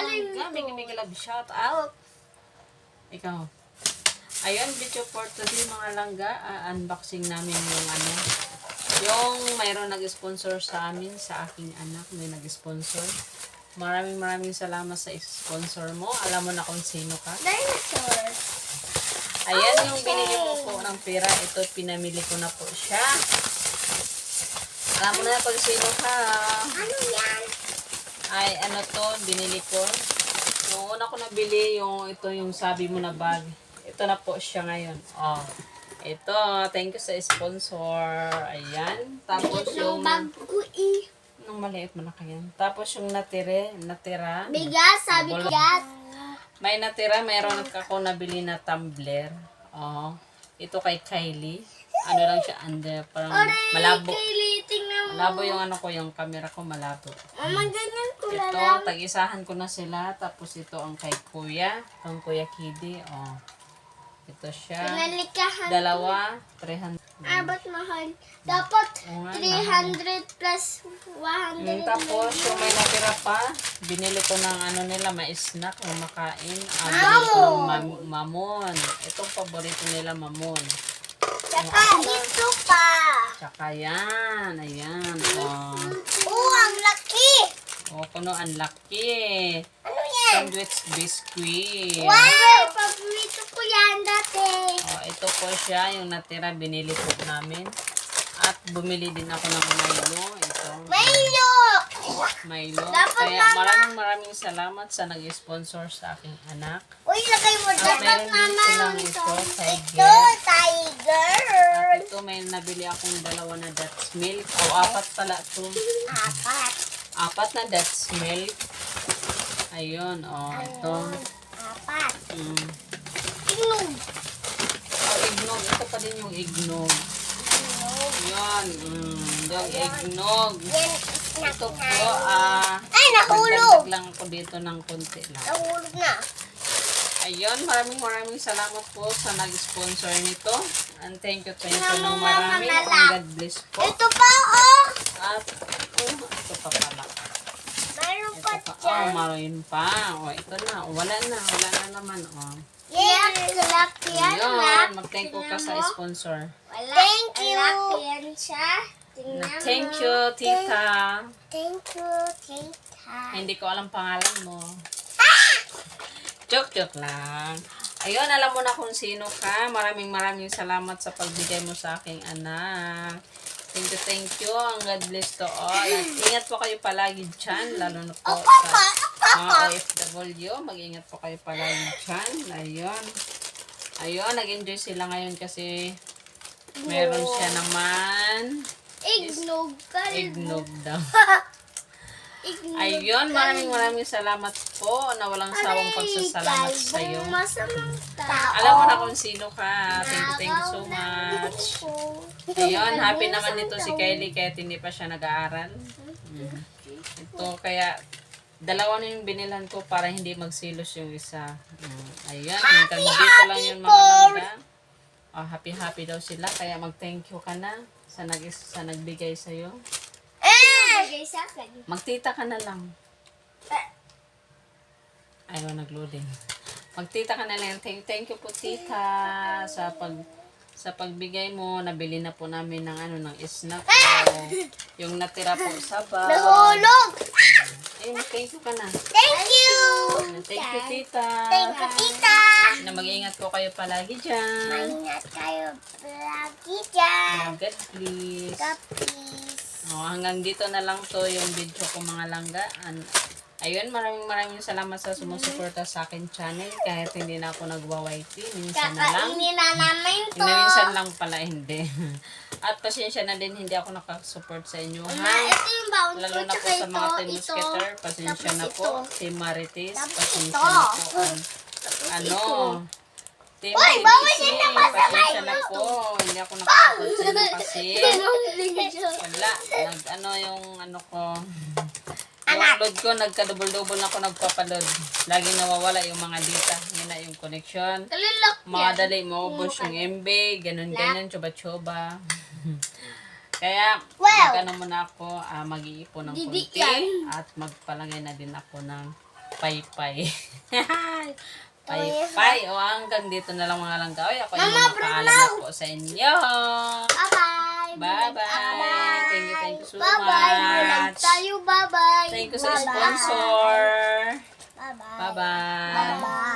Alin Langga, Mega Mega Love shout out. Ikaw. Ayun, video for today mga langga. Ah, unboxing namin yung ano. Yung mayroon nag-sponsor sa amin, sa aking anak. May nag-sponsor. Maraming maraming salamat sa sponsor mo. Alam mo na kung sino ka. Dinosaur. Ayan yung binili mo po ng pera. Ito, pinamili ko na po siya. Alam mo na kung sino ka. Ano yan? Ay, ano to, binili ko. Yung una ko nabili, yung ito yung sabi mo na bag. Ito na po siya ngayon. Oh. Ito, thank you sa sponsor. Ayan. Tapos yung... Bag ko eh. Nung maliit mo na kayan. Tapos yung natire, natira. Bigas, sabi ko. Wala. Bigas. May natira, mayroon ako nabili na tumbler. Oh. Ito kay Kylie. Ano lang siya, under, parang malabo. Kaylee, tingnan mo. Malabo yung ano ko, yung camera ko malabo. Mama, ganyan Ito, tag-isahan ko na sila. Tapos ito ang kay Kuya. Ang Kuya Kidi. Oh. Ito siya. Pinalikahan. Dalawa. 300. Ah, ba't mahal? Dapat Oo nga, 300 plus 100. Mm, tapos, yung may natira pa, binili ko ng ano nila, ma-snack o makain. Ah, ko mam- mamon. Itong paborito nila, mamon. Saka ito pa. Tsaka yan. Ayan. Oh. Oo, ang laki. Kuno, ang laki. Ano yan? Sandwich biscuit. Wow! Paborito ko yan dati. Oh, ito po siya, yung natira, binili po namin. At bumili din ako ng Milo. Ito, Milo! Milo. Dapat, Kaya Mama. maraming maraming salamat sa nag-sponsor sa aking anak. Uy, lagay mo At dapat meron din mama. Ito, ito, ito, tiger. tiger. At ito, may nabili akong dalawa na Dutch milk. O, apat pala ito. Apat. Apat na Dutch milk. Ayun, oh, ito. Apat. Mm. Inog. Oh, eggnog. Ito pa din yung eggnog. Inog. Yan, mm, yung eggnog. Yan, Ito po, ah, Ay, nahulog. Lang ako dito ng konti lang. Nahulog na. Ayun, maraming maraming salamat po sa nag-sponsor nito. And thank you, thank you ng marami. And God bless po. Ito pa, oh. At, oh, ito pa pala. Mayroon Ito pa pa. Oh, dyan. maroon pa. Oh, ito na. Oh, wala na. Wala na naman. Oh. Yan, laki yan, lak. mag-thank you ka sa sponsor. Wala. Thank you. Laki yan siya. Tingnan Na, thank you, tita. Thank you, tita. Hindi ko alam pangalan mo. Joke, joke lang. Ayun, alam mo na kung sino ka. Maraming maraming salamat sa pagbigay mo sa aking anak. Thank you, thank you. Ang God bless to all. At ingat po kayo palagi dyan, lalo na po sa mga OFW. Mag-ingat po kayo palagi dyan. Ayun. Ayun, nag-enjoy sila ngayon kasi meron siya naman Ignog ka. eggnog daw. Ignog. Ayun, maraming maraming salamat po na walang sawang pagsasalamat sa iyo. Alam mo na kung sino ka. Thank you, thank you so much. Ayun, happy naman nito si Kylie kahit hindi pa siya nag-aaral. Mm. Ito, kaya dalawa na yung binilhan ko para hindi magsilos yung isa. Mm. Ayun, hanggang dito lang yung mga langga. Oh, happy happy daw sila kaya mag-thank you ka na sa nag sa nagbigay sa iyo. Eh! Magtita ka na lang. Ayaw nag-loading. Magtita ka na lang. Thank, thank you po tita sa pag sa pagbigay mo. Nabili na po namin ng ano ng snack ko. Yung natira po sa bag. Nahulog! Ayun, thank you ka na. Thank you! Thank you tita. Thank you, tita! Na mag-iingat po kayo palagi dyan. Maingat kayo lagi dyan. God please. Kapis. Oh, hanggang dito na lang to yung video ko mga langga. An- Ayun, maraming maraming salamat sa sumusuporta sa akin channel. Kahit hindi na ako nagwa-YT, minsan na lang. Kakainin na namin to. Hindi, minsan lang pala hindi. At pasensya na din, hindi ako nakasupport sa inyo. Ma, Ha? ito yung baon ko. Lalo na po sa mga. Musketer, pasensya Tapos na po. ito. Team Marites, Tapos pasensya ito. na po. An- ano? ito. Team Uy, bawal yan sa pasensya na po. Hindi ako nakasupport sa inyo kasi wala. Nag, ano yung ano ko. Yung Anak. load ko, nagka-double-double na ako nagpapaload. Lagi nawawala yung mga data. Yun na yung connection. Madali maubos yung MB, ganun-ganun, choba-choba. Kaya, Wow. mag-ano muna ako, ah, mag-iipon ng yan. at magpalagay na din ako ng paypay. paypay. O hanggang dito na lang mga langga. Oy, ako yung Bruno! na po sa inyo. Bye-bye. Bye-bye. You, so Bye-bye. Bulag much. tayo. Bye-bye. Thank you sa Bye-bye. sponsor. Bye-bye. Bye-bye. Bye-bye.